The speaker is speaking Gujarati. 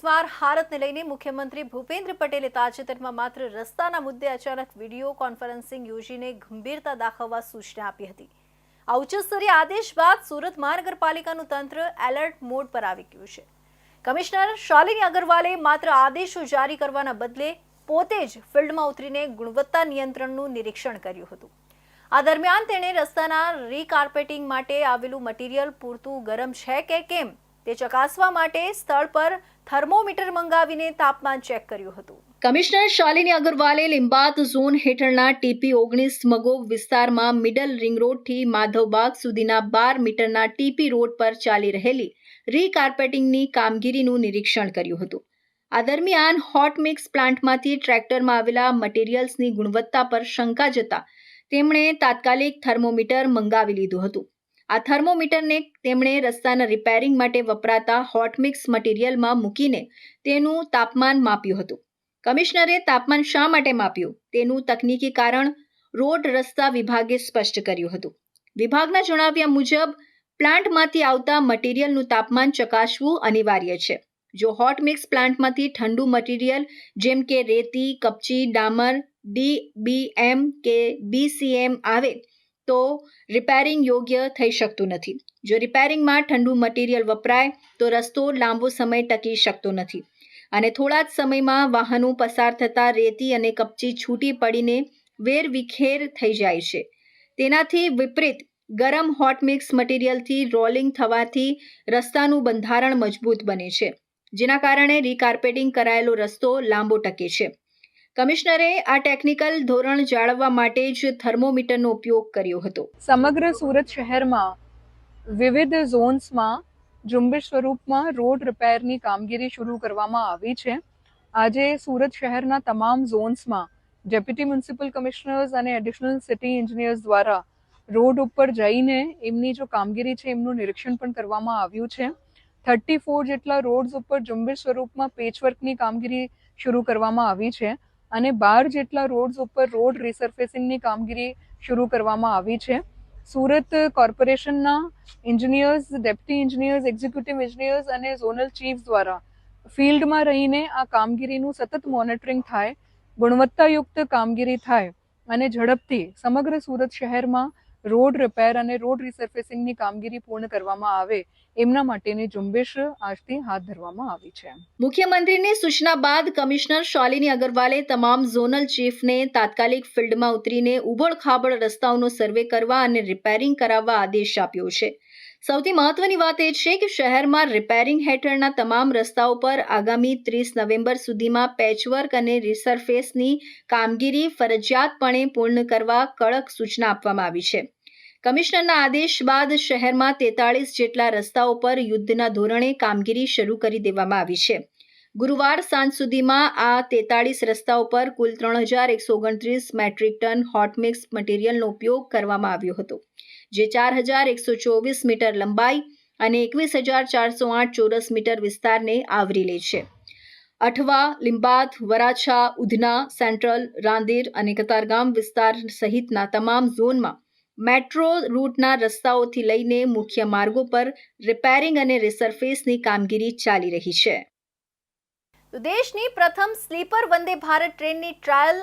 સ્વાર હારતને લઈને મુખ્યમંત્રી ભૂપેન્દ્ર પટેલે તાજેતરમાં માત્ર રસ્તાના મુદ્દે અચાનક વીડિયો કોન્ફરન્સિંગ યોજીને ગંભીરતા દાખવવા સૂચના આપી હતી. આ ઉચ્ચસ્તરીય આદેશ બાદ સુરત મહાનગરપાલિકાનું તંત્ર એલર્ટ મોડ પર આવી ગયું છે. કમિશનર શાલિની અગરવાલે માત્ર આદેશો જારી કરવાના બદલે પોતે જ ફિલ્ડમાં ઉતરીને ગુણવત્તા નિયંત્રણનું નિરીક્ષણ કર્યું હતું. આ દરમિયાન તેણે રસ્તાના રીકાર્પેટિંગ માટે આવેલું મટીરિયલ પૂરતું ગરમ છે કે કેમ તે ચકાસવા માટે સ્થળ પર થર્મોમીટર મંગાવીને તાપમાન ચેક કર્યું હતું. કમિશનર શાલિની અગરવાલે લિંબાત ઝોન હેઠળના ટીપી ઓગણીસ મગોગ વિસ્તારમાં મિડલ રિંગ રોડથી માધવબાગ સુધીના બાર મીટરના ટીપી રોડ પર ચાલી રહેલી રીકાર્પેટિંગની કામગીરીનું નિરીક્ષણ કર્યું હતું. આ દરમિયાન હોટ મિક્સ પ્લાન્ટમાંથી ટ્રેક્ટરમાં આવેલા મટીરિયલ્સની ગુણવત્તા પર શંકા જતા તેમણે તાત્કાલિક થર્મોમીટર મંગાવી લીધું હતું. આ થર્મોમીટરને તેમણે રસ્તાના રિપેરિંગ માટે વપરાતા હોટ મિક્સ મટીરિયલમાં મૂકીને તેનું તાપમાન માપ્યું હતું. કમિશનરે તાપમાન શા માટે માપ્યું? તેનું તકનીકી કારણ રોડ રસ્તા વિભાગે સ્પષ્ટ કર્યું હતું. વિભાગના જણાવ્યા મુજબ, પ્લાન્ટમાંથી આવતા મટીરિયલનું તાપમાન ચકાસવું અનિવાર્ય છે. જો હોટ મિક્સ પ્લાન્ટમાંથી ઠંડુ મટીરિયલ જેમ કે રેતી, કપચી, ડામર ડી બી એમ કે બીસીએમ આવે તો રિપેરિંગ યોગ્ય થઈ શકતું નથી. જો રિપેરિંગમાં ઠંડુ મટીરિયલ વપરાય, તો રસ્તો લાંબો સમય ટકી શકતો નથી. અને થોડા જ સમયમાં વાહનો પસાર થતાં રેતી અને કપચી છૂટી પડીને વેરવિખેર થઈ જાય છે. તેનાથી વિપરીત, ગરમ હોટ મિક્સ મટીરિયલથી રોલિંગ થવાથી રસ્તાનું બંધારણ મજબૂત બને છે. જેના કારણે રીકાર્પેટિંગ કરાયેલો રસ્તો લાંબો ટકે છે. કમિશનરે આ ટેકનિકલ ધોરણ જાળવવા માટે જ થર્મોમીટરનો ઉપયોગ કર્યો હતો. સમગ્ર સુરત શહેરમાં વિવિધ ઝોન્સમાં ઝુંબેશ સ્વરૂપમાં રોડ રિપેરની કામગીરી શરૂ કરવામાં આવી છે. આજે સુરત શહેરના તમામ ઝોન્સમાં ડેપ્યુટી મ્યુનિસિપલ કમિશનર્સ અને એડિશનલ સિટી એન્જિનિયર્સ દ્વારા રોડ ઉપર જઈને એમની જો કામગીરી છે એમનું નિરીક્ષણ પણ કરવામાં આવ્યું છે. થર્ટી ફોર જેટલા રોડ્સ ઉપર ઝુંબેશ સ્વરૂપમાં પેચવર્કની કામગીરી શરૂ કરવામાં આવી છે. અને બાર જેટલા રોડ્સ ઉપર રોડ રિસર્ફેસિંગની કામગીરી શરૂ કરવામાં આવી છે. સુરત કોર્પોરેશનના engineers deputy engineers executive engineers અને ઝોનલ ચીફ દ્વારા ફિલ્ડમાં રહીને આ કામગીરીનું સતત મોનિટરિંગ થાય, ગુણવત્તાયુક્ત કામગીરી થાય અને ઝડપથી સમગ્ર સુરત શહેરમાં રોડ રિપેર અને રોડ રિસર્ફેસિંગની કામગીરી પૂર્ણ કરવામાં આવે, એમના માટેની ઝુંબેશ આજથી હાથ ધરવામાં આવી છે. મુખ્યમંત્રીની સૂચના બાદ કમિશનર શાલિની અગરવાલે તમામ ઝોનલ ચીફને તાત્કાલિક ફિલ્ડમાં ઉતરીને ઉબડ-ખાબડ રસ્તાઓનો સર્વે કરવા અને રિપેરિંગ કરાવવા આદેશ આપ્યો છે. સૌથી મહત્વની વાત એ છે કે શહેરમાં રિપેરિંગ હેઠળના તમામ રસ્તાઓ પર આગામી ત્રીસ નવેમ્બર સુધીમાં પેચવર્ક અને રિસર્ફેસની કામગીરી ફરજિયાતપણે પૂર્ણ કરવા કડક સૂચના આપવામાં આવી છે. કમિશનરના આદેશ બાદ શહેરમાં તેતાળીસ જેટલા રસ્તાઓ પર યુદ્ધના ધોરણે કામગીરી શરૂ કરી દેવામાં આવી છે. ગુરુવાર સાંજ સુધીમાં આ તેતાળીસ રસ્તાઓ પર કુલ ત્રણ હજાર એકસો ઓગણત્રીસ મેટ્રિક ટન હોટ મિક્સ મટીરિયલનો ઉપયોગ કરવામાં આવ્યો હતો, જે ચાર હજાર એકસો ચોવીસ મીટર લંબાઈ અને એકવીસ હજાર ચારસો આઠ ચોરસ મીટર વિસ્તારને આવરી લે છે. અઠવા, લિંબાત, વરાછા, ઉધના, સેન્ટ્રલ, રાંદેર અને કતારગામ વિસ્તાર સહિતના તમામ ઝોનમાં મેટ્રો રૂટના રસ્તાઓથી લઈને મુખ્ય માર્ગો પર રિપેરિંગ અને રિસર્ફેસની કામગીરી ચાલી રહી છે. દેશની પ્રથમ સ્લીપર વંદે ભારત ટ્રેનની ટ્રાયલ